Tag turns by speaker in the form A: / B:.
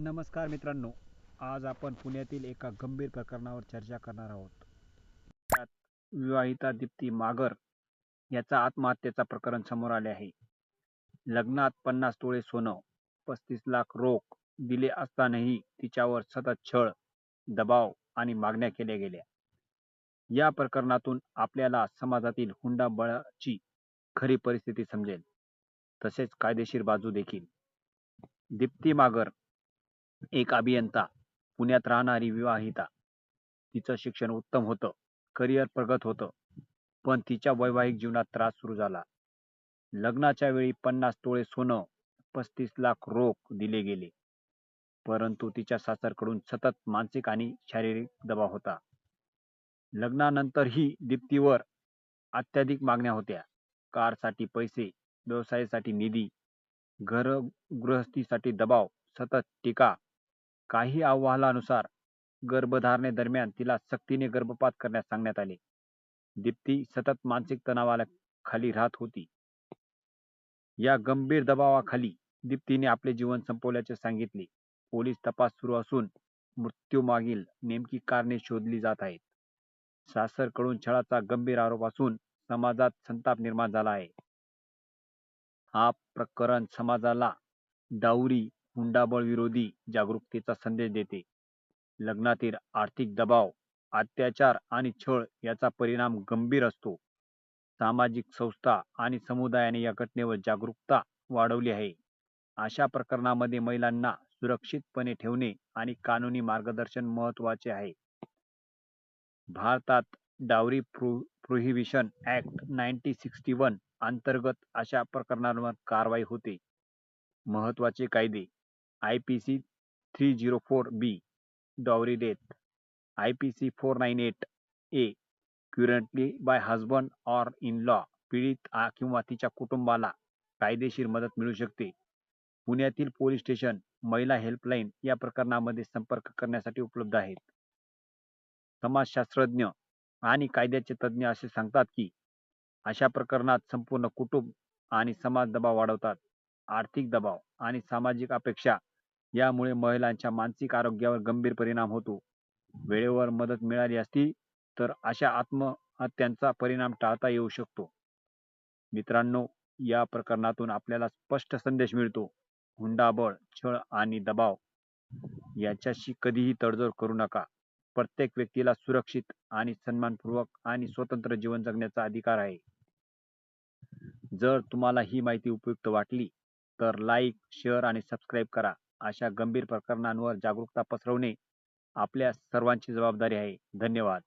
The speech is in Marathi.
A: नमस्कार मित्रांनो आज आपण पुण्यातील एका गंभीर प्रकरणावर चर्चा करणार आहोत. त्यात विवाहिता दीप्ती मागर याचा आत्महत्येचा प्रकरण समोर आले आहे. लग्नात पन्नास तोळे सोनं पस्तीस लाख रोख दिले असतानाही तिच्यावर सतत छळ दबाव आणि मागण्या केल्या गेल्या. या प्रकरणातून आपल्याला समाजातील हुंडाबळाची खरी परिस्थिती समजेल. तसेच कायदेशीर बाजू देखील. दीप्ती मागर एक अभियंता पुण्यात राहणारी विवाहिता. तिचं शिक्षण उत्तम होतं करिअर प्रगत होतं पण तिच्या वैवाहिक जीवनात त्रास सुरू झाला. लग्नाच्या वेळी पन्नास तोळे सोनं पस्तीस लाख रोख दिले गेले. परंतु तिच्या सासरकडून सतत मानसिक आणि शारीरिक दबाव होता. लग्नानंतरही दीप्तीवर अत्याधिक मागण्या होत्या. कारसाठी पैसे व्यवसायासाठी निधी घर गृहस्थीसाठी दबाव सतत टीका काही अहवालानुसार गर्भधारणेदरम्यान तिला सक्तीने गर्भपात करण्यास सांगण्यात आले. दीप्ती सतत मानसिक तणावाला खाली राहत होती. या गंभीर दबावाखाली दीप्तीने आपले जीवन संपवल्याचे सांगितले. पोलीस तपास सुरू असून मृत्यूमागील नेमकी कारणे शोधली जात आहेत. सासरकडून छळाचा गंभीर आरोप असून समाजात संताप निर्माण झाला आहे. हा प्रकरण समाजाला डावरी हुंडाबळ विरोधी जागरूकतेचा संदेश देते. लग्नातील आर्थिक दबाव अत्याचार आणि छळ याचा परिणाम गंभीर असतो. सामाजिक संस्था आणि समुदायाने या घटनेवर जागरूकता वाढवली आहे. अशा प्रकरणामध्ये महिलांना सुरक्षितपणे ठेवणे आणि कानूनी मार्गदर्शन महत्त्वाचे आहे. भारतात dowry prohibition act nineteen sixty one अंतर्गत अशा प्रकरणांवर कारवाई होते. महत्त्वाचे कायदे I P C three zero four B by death or in-law four nine eight A by or in law पीडित किंवा तिच्या कुटुंबाला कायदेशीर मदत मिळू शकते. पुण्यातील पोलीस स्टेशन महिला हेल्पलाईन या प्रकरणामध्ये संपर्क करण्यासाठी उपलब्ध आहेत. समाजशास्त्रज्ञ आणि कायद्याचे तज्ज्ञ असे सांगतात की अशा प्रकरणात संपूर्ण कुटुंब आणि समाज दबाव वाढवतात. आर्थिक दबाव आणि सामाजिक अपेक्षा यामुळे महिलांच्या मानसिक आरोग्यावर गंभीर परिणाम होतो. वेळेवर मदत मिळाली असती तर अशा आत्महत्यांचा परिणाम टाळता येऊ शकतो. मित्रांनो या प्रकरणातून आपल्याला स्पष्ट संदेश मिळतो. हुंडाबळ छळ आणि दबाव याच्याशी कधीही तडजोड करू नका. प्रत्येक व्यक्तीला सुरक्षित आणि सन्मानपूर्वक आणि स्वतंत्र जीवन जगण्याचा अधिकार आहे. जर तुम्हाला ही माहिती उपयुक्त वाटली तर लाईक शेअर आणि सबस्क्राईब करा. अशा गंभीर प्रकरणांवर जागरूकता पसरवणे आपल्या सर्वांची जबाबदारी आहे. धन्यवाद.